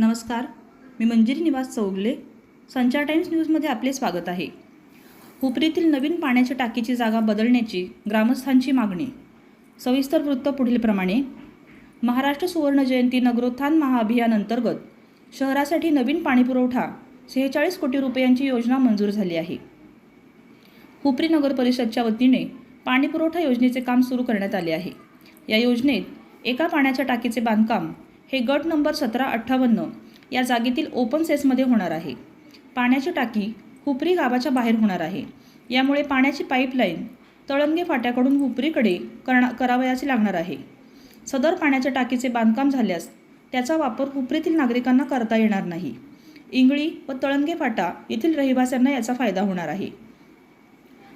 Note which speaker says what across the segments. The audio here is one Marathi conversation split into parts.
Speaker 1: नमस्कार मी मंजिरी निवास चौगले संचार टाइम्स न्यूजमध्ये आपले स्वागत आहे. हुपरीतील नवीन पाण्याच्या टाकीची जागा बदलण्याची ग्रामस्थांची मागणी. सविस्तर वृत्त पुढीलप्रमाणे. महाराष्ट्र सुवर्ण जयंती नगरोत्थान महाअभियानांतर्गत शहरासाठी नवीन पाणीपुरवठा सेहेचाळीस कोटी रुपयांची योजना मंजूर झाली आहे. हुपरी नगर परिषदच्या वतीने पाणीपुरवठा योजनेचे काम सुरू करण्यात आले आहे. या योजनेत एका पाण्याच्या टाकीचे बांधकाम हे गट नंबर सतरा अठ्ठावन्न या जागेतील ओपन सेसमध्ये होणार आहे. पाण्याची टाकी हुपरी गावाच्या बाहेर होणार आहे. यामुळे पाण्याची पाईपलाईन तळंगे फाट्याकडून हुपरीकडे करणा करावयाची लागणार आहे. सदर पाण्याच्या टाकीचे बांधकाम झाल्यास त्याचा वापर हुपरीतील नागरिकांना करता येणार नाही. इंगळी व तळंगे फाटा येथील रहिवाशांना याचा फायदा होणार आहे.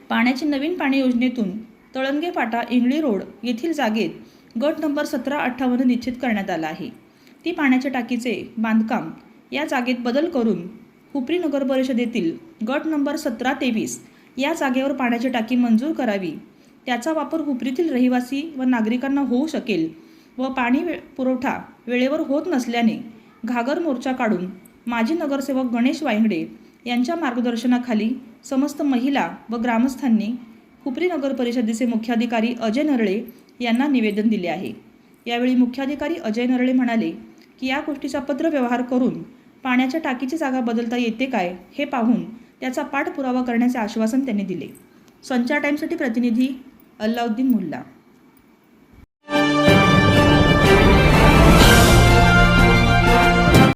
Speaker 1: पाण्याची नवीन पाणी योजनेतून तळंगे फाटा इंगळी रोड येथील जागेत गट नंबर सतरा अठ्ठावन्न निश्चित करण्यात आला आहे. ती पाण्याच्या टाकीचे बांधकाम या जागेत बदल करून हुपरी नगर परिषदेतील गट नंबर सतरा तेवीस या जागेवर पाण्याची टाकी मंजूर करावी. त्याचा वापर हुपरीतील रहिवासी व नागरिकांना होऊ शकेल व पाणी वे पुरवठा वेळेवर होत नसल्याने घागर मोर्चा काढून माजी नगरसेवक गणेश वायंगडे यांच्या मार्गदर्शनाखाली समस्त महिला व ग्रामस्थांनी हुपरी नगर परिषदेचे मुख्याधिकारी अजय नरळे यांना निवेदन दिले आहे. यावेळी मुख्याधिकारी अजय नरळे म्हणाले की या गोष्टीचा पत्रव्यवहार करून पाण्याच्या टाकीची जागा बदलता येते काय हे पाहून त्याचा पाठपुरावा करण्याचे आश्वासन त्यांनी दिले. संचार टाईमसाठी प्रतिनिधी अल्लाउद्दीन मुल्ला.